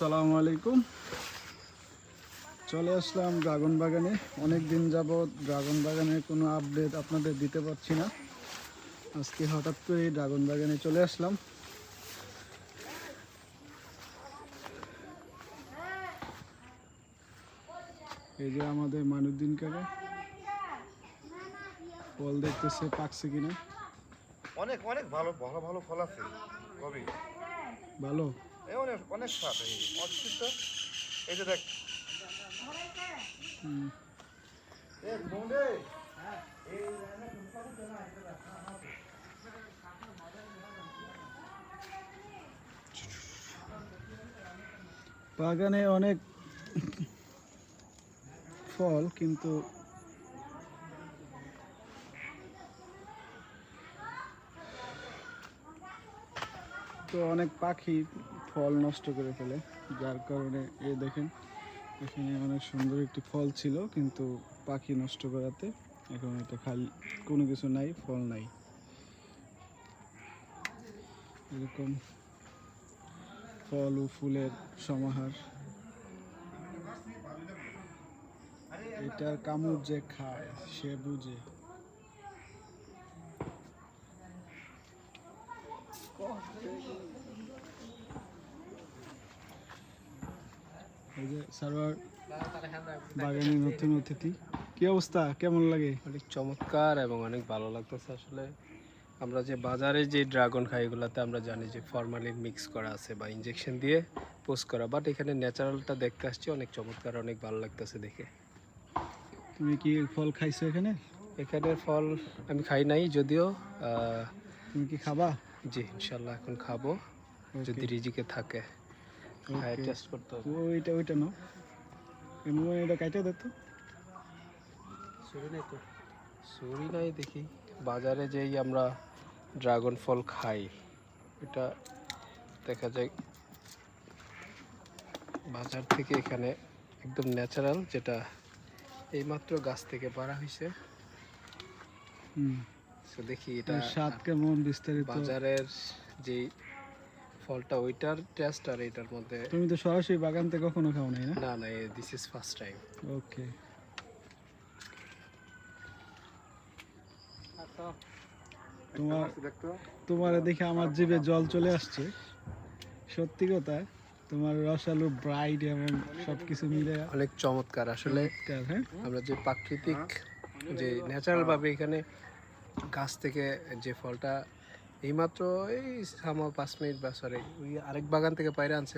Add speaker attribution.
Speaker 1: আসসালামু আলাইকুম। চলে আসলাম ড্রাগন বাগানে। অনেক দিন যাবৎ ড্রাগন বাগানে কোনো আপডেট আপনাদের দিতে পারছি না। আজকে হঠাৎ করে ড্রাগন বাগানে চলে আসলাম। এই যে আমাদের মানুদ্দিন কাকা। ফল দেখতেছে পাকছে কিনা?
Speaker 2: অনেক অনেক ভালো ভালো ভালো ফল আছে কবি
Speaker 1: ভালো?
Speaker 2: অনেক অনেক। এ বোঁদে
Speaker 1: বাগানে অনেক ফল কিন্তু তো অনেক পাখি ফল নষ্ট করে ফেলে। যার কারণে এ দেখেন, এখানে অনেক সুন্দর একটি ফল ছিল, কিন্তু পাখি নষ্ট করাতে এখন এটা খালি কোনো কিছু নাই, ফল নাই। এরকম ফল ও ফুলের সমাহার। এটার কামড় যে খায়, সে বুঝে। এই যে সার্ভার বাগানের নতুন অতিথি। কি অবস্থা? কেমন লাগে?
Speaker 3: অনেক চমৎকার এবং অনেক ভালো লাগতেছে আসলে। আমরা যে বাজারে যে ড্রাগন খাই এগুলোতে আমরা জানি যে ফরমালিন মিক্স করা আছে বা ইনজেকশন দিয়ে পোস্ট করা। বাট এখানে ন্যাচারালটা দেখতে আসছি অনেক চমৎকার অনেক ভালো লাগতেছে দেখে।
Speaker 1: তুমি কি ফল খাইছো এখানে?
Speaker 3: এখানের ফল আমি খাই নাই যদিও
Speaker 1: তুমি কি খাবা?
Speaker 3: জি ইনশাল্লাহ এখন খাব যদি রিজিকে থাকে. টেস্ট করতে হবে।
Speaker 1: ওইটা ওইটা নাও। এমন এটা কাইটা দেখতো
Speaker 3: সুরি নাই তো? সুরি নাই দেখি। বাজারে যেই আমরা ড্রাগন ফল খাই এটা দেখা যায় বাজার থেকে এখানে একদম ন্যাচারাল যেটা এইমাত্র গাছ থেকে পাড়া হয়েছে
Speaker 1: হুম।
Speaker 3: দেখি এটা
Speaker 1: স্বাদ কেমন বিস্তারিত?
Speaker 3: বাজারের যে ফলটা ওইটার টেস্ট আর এটার মধ্যে
Speaker 1: তুমি তো সরাসরি বাগান থেকে কখনো খাও নাই না
Speaker 3: না না this is first time
Speaker 1: okay তোমার
Speaker 2: দেখতো
Speaker 1: তোমার দেখে আমার জিভে জল চলে আসছে। সত্যি কথা তোমার রসালো ব্রাইট এবং সবকিছু মিলে
Speaker 3: অনেক চমৎকার। আসলে
Speaker 1: হ্যাঁ?
Speaker 3: আমরা যে প্রাকৃতিক যে ন্যাচারাল ভাবে এখানে গাছ থেকে যে ফলটা এইমাত্র এই সামা পাঁচ মিনিট বা সরি ওই আরেক বাগান থেকে পায়রা আনছে।